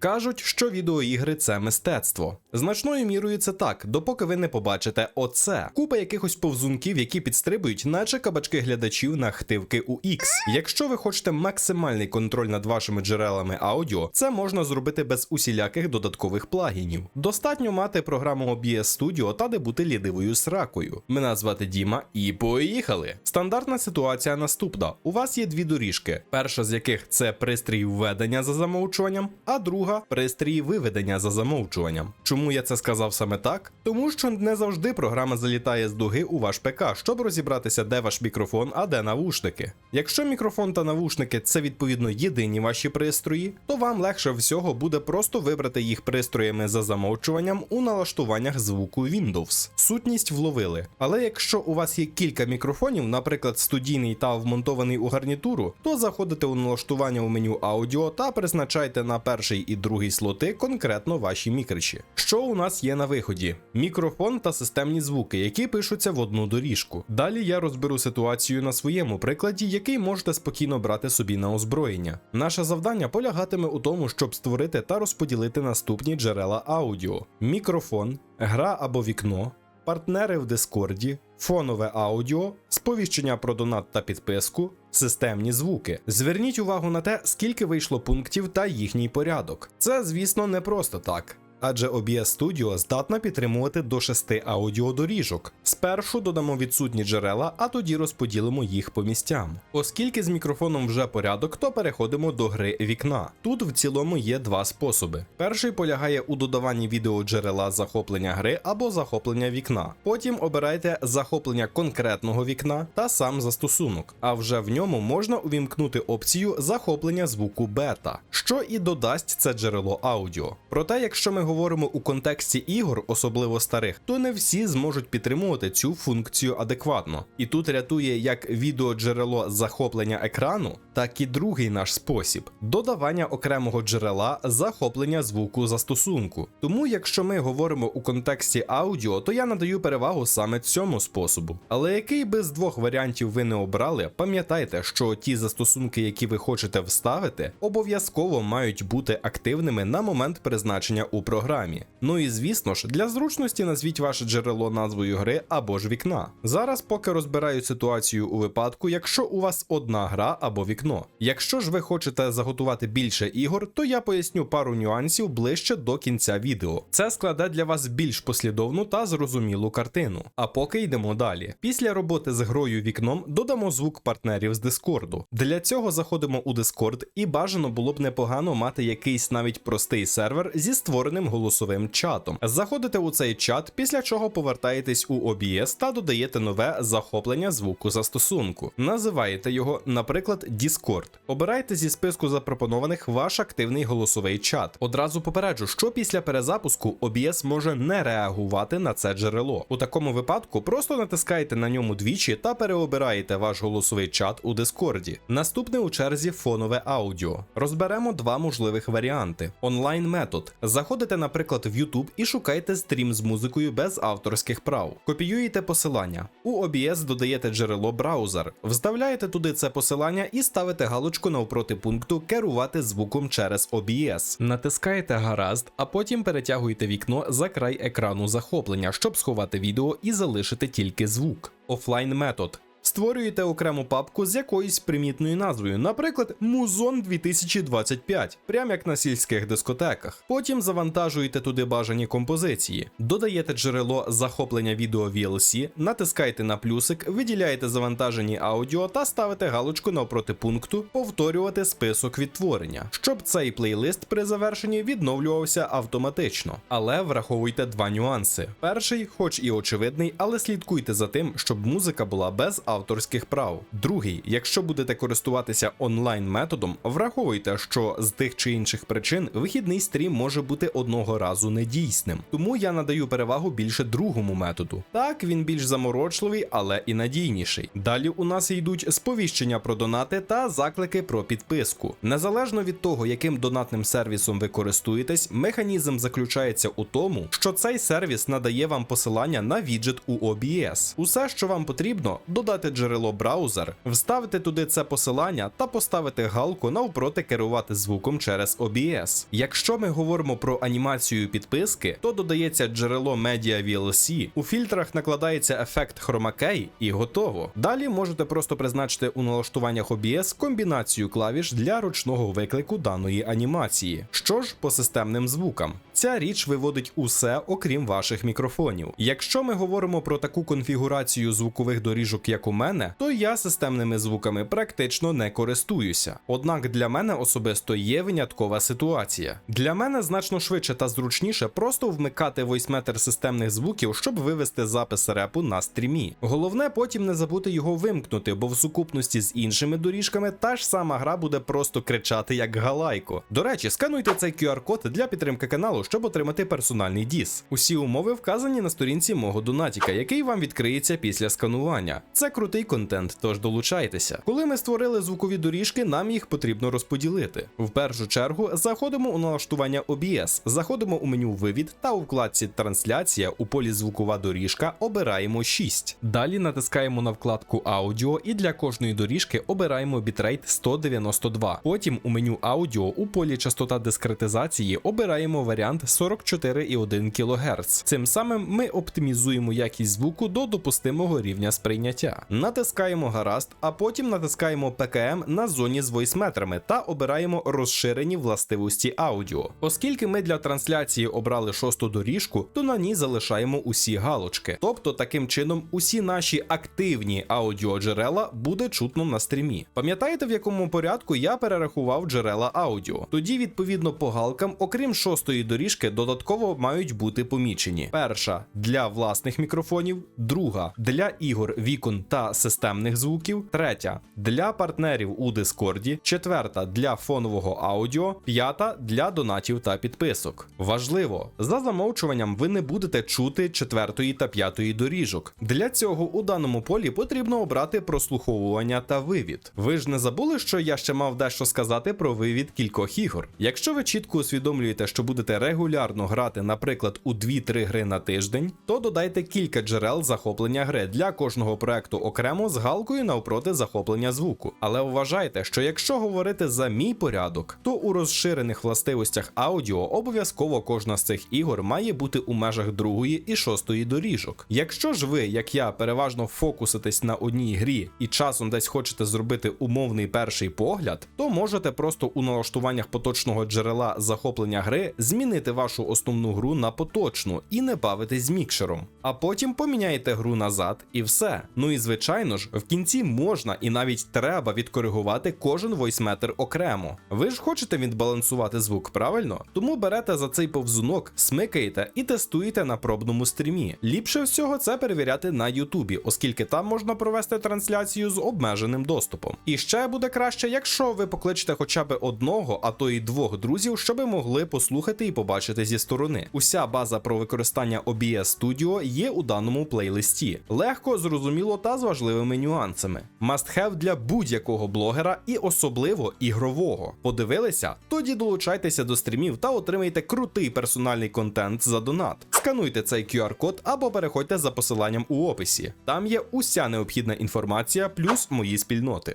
Кажуть, що відеоігри це мистецтво. Значною мірою це так, допоки ви не побачите оце. Купа якихось повзунків, які підстрибують, наче кабачки глядачів на хтивки у X. Якщо ви хочете максимальний контроль над вашими джерелами аудіо, це можна зробити без усіляких додаткових плагінів. Достатньо мати програму OBS Studio та де бути лідивою сракою. Мене звати Діма, і поїхали. Стандартна ситуація наступна: у вас є дві доріжки. Перша з яких це пристрій введення за замовчуванням, а друга пристрій виведення за замовчуванням. Чому я це сказав саме так? Тому що не завжди програма залітає з дуги у ваш ПК, щоб розібратися, де ваш мікрофон, а де навушники. Якщо мікрофон та навушники це відповідно єдині ваші пристрої, то вам легше всього буде просто вибрати їх пристроями за замовчуванням у налаштуваннях звуку Windows. Сутність вловили. Але якщо у вас є кілька мікрофонів, наприклад, студійний та вмонтований у гарнітуру, то заходите у налаштування у меню аудіо та призначайте на перший і другий слоти конкретно ваші мікричі. Що у нас є на виході? Мікрофон та системні звуки, які пишуться в одну доріжку. Далі я розберу ситуацію на своєму прикладі, який можете спокійно брати собі на озброєння. Наше завдання полягатиме у тому, щоб створити та розподілити наступні джерела аудіо: мікрофон, гра або вікно, партнери в Дискорді, фонове аудіо, сповіщення про донат та підписку, системні звуки. Зверніть увагу на те, скільки вийшло пунктів та їхній порядок. Це, звісно, не просто так. Адже OBS Studio здатна підтримувати до 6 аудіодоріжок. Спершу додамо відсутні джерела, а тоді розподілимо їх по місцям. Оскільки з мікрофоном вже порядок, то переходимо до гри вікна. Тут в цілому є два способи. Перший полягає у додаванні відеоджерела захоплення гри або захоплення вікна. Потім обирайте захоплення конкретного вікна та сам застосунок, а вже в ньому можна увімкнути опцію захоплення звуку бета, що і додасть це джерело аудіо. Проте, якщо ми говоримо у контексті ігор, особливо старих, то не всі зможуть підтримувати цю функцію адекватно. І тут рятує як відеоджерело захоплення екрану, так і другий наш спосіб додавання окремого джерела захоплення звуку застосунку. Тому, якщо ми говоримо у контексті аудіо, то я надаю перевагу саме цьому способу. Але який би з двох варіантів ви не обрали, пам'ятайте, що ті застосунки, які ви хочете вставити, обов'язково мають бути активними на момент призначення у програмі. Ну і звісно ж, для зручності назвіть ваше джерело назвою гри або ж вікна. Зараз поки розбираю ситуацію у випадку, якщо у вас одна гра або вікно. Якщо ж ви хочете заготувати більше ігор, то я поясню пару нюансів ближче до кінця відео. Це складе для вас більш послідовну та зрозумілу картину. А поки йдемо далі. Після роботи з грою вікном додамо звук партнерів з Дискорду. Для цього заходимо у Discord і бажано було б непогано мати якийсь навіть простий сервер зі створеним голосовим чатом. Заходите у цей чат, після чого повертаєтесь у OBS та додаєте нове захоплення звуку застосунку. Називаєте його, наприклад, Discord. Обирайте зі списку запропонованих ваш активний голосовий чат. Одразу попереджу, що після перезапуску OBS може не реагувати на це джерело. У такому випадку просто натискаєте на ньому двічі та переобираєте ваш голосовий чат у Дискорді. Наступне у черзі фонове аудіо. Розберемо два можливих варіанти: онлайн метод. Заходите, наприклад, в YouTube і шукайте стрім з музикою без авторських прав. Копіюєте посилання. У OBS додаєте джерело браузер, вставляєте туди це посилання і ставите галочку навпроти пункту керувати звуком через OBS. Натискаєте гаразд, а потім перетягуєте вікно за край екрану захоплення, щоб сховати відео і залишити тільки звук. Офлайн метод. Створюєте окрему папку з якоюсь примітною назвою, наприклад, Музон 2025, прямо як на сільських дискотеках. Потім завантажуєте туди бажані композиції, додаєте джерело захоплення відео VLC, натискаєте на плюсик, виділяєте завантажені аудіо та ставите галочку навпроти пункту повторювати список відтворення, щоб цей плейлист при завершенні відновлювався автоматично. Але враховуйте два нюанси: перший, хоч і очевидний, але слідкуйте за тим, щоб музика була без авторських прав. Другий, якщо будете користуватися онлайн методом, враховуйте, що з тих чи інших причин вихідний стрім може бути одного разу недійсним. Тому я надаю перевагу більше другому методу. Так, він більш заморочливий, але і надійніший. Далі у нас йдуть сповіщення про донати та заклики про підписку. Незалежно від того, яким донатним сервісом ви користуєтесь, механізм заключається у тому, що цей сервіс надає вам посилання на віджит у OBS. Усе, що вам потрібно, додати обрати джерело браузер, вставити туди це посилання та поставити галку навпроти керувати звуком через OBS. Якщо ми говоримо про анімацію підписки, то додається джерело Media VLC, у фільтрах накладається ефект Key і готово. Далі можете просто призначити у налаштуваннях OBS комбінацію клавіш для ручного виклику даної анімації. Що ж по системним звукам? Ця річ виводить усе, окрім ваших мікрофонів. Якщо ми говоримо про таку конфігурацію звукових доріжок, як у мене, то я системними звуками практично не користуюся. Однак для мене особисто є виняткова ситуація. Для мене значно швидше та зручніше просто вмикати войсметр системних звуків, щоб вивести запис репу на стрімі. Головне потім не забути його вимкнути, бо в сукупності з іншими доріжками та ж сама гра буде просто кричати як галайко. До речі, скануйте цей QR-код для підтримки каналу, щоб отримати персональний діс. Усі умови вказані на сторінці мого донатіка, який вам відкриється після сканування. Це крутий контент, тож долучайтеся. Коли ми створили звукові доріжки, нам їх потрібно розподілити. В першу чергу заходимо у налаштування OBS, заходимо у меню Вивід та у вкладці Трансляція у полі звукова доріжка обираємо 6. Далі натискаємо на вкладку Аудіо і для кожної доріжки обираємо бітрейт 192. Потім у меню Аудіо у полі частота дискретизації обираємо варіант 44,1 кГц. Цим самим ми оптимізуємо якість звуку до допустимого рівня сприйняття. Натискаємо гаразд, а потім натискаємо PKM на зоні з войсметрами та обираємо розширені властивості аудіо. Оскільки ми для трансляції обрали шосту доріжку, то на ній залишаємо усі галочки. Тобто, таким чином, усі наші активні аудіоджерела буде чутно на стрімі. Пам'ятаєте, в якому порядку я перерахував джерела аудіо? Тоді, відповідно, по галкам, окрім шостої доріжки, додатково мають бути помічені: перша для власних мікрофонів, друга для ігор, вікон та системних звуків, третя для партнерів у Дискорді, четверта для фонового аудіо, п'ята для донатів та підписок. Важливо, за замовчуванням ви не будете чути четвертої та п'ятої доріжок. Для цього у даному полі потрібно обрати прослуховування та вивід. Ви ж не забули, що я ще мав дещо сказати про вивід кількох ігор. Якщо ви чітко усвідомлюєте, що будете регулярно грати, наприклад, у 2-3 гри на тиждень, то додайте кілька джерел захоплення гри для кожного проекту окремо з галкою навпроти захоплення звуку. Але вважайте, що якщо говорити за мій порядок, то у розширених властивостях аудіо обов'язково кожна з цих ігор має бути у межах другої і шостої доріжок. Якщо ж ви, як я, переважно фокуситесь на одній грі і часом десь хочете зробити умовний перший погляд, то можете просто у налаштуваннях поточного джерела захоплення гри змінити вашу основну гру на поточну і не бавитись з мікшером. А потім поміняєте гру назад і все. Ну і звичайно ж, в кінці можна і навіть треба відкоригувати кожен войсметр окремо. Ви ж хочете відбалансувати звук, правильно? Тому берете за цей повзунок, смикаєте і тестуєте на пробному стрімі. Ліпше всього це перевіряти на Ютубі, оскільки там можна провести трансляцію з обмеженим доступом. І ще буде краще, якщо ви покличете хоча б одного, а то й двох друзів, щоби могли послухати і побачити зі сторони. Уся база про використання OBS Studio є у даному плейлисті. Легко, зрозуміло та з важливими нюансами. Must have для будь-якого блогера і особливо ігрового. Подивилися? Тоді долучайтеся до стрімів та отримайте крутий персональний контент за донат. Скануйте цей QR-код або переходьте за посиланням у описі. Там є уся необхідна інформація, плюс мої спільноти.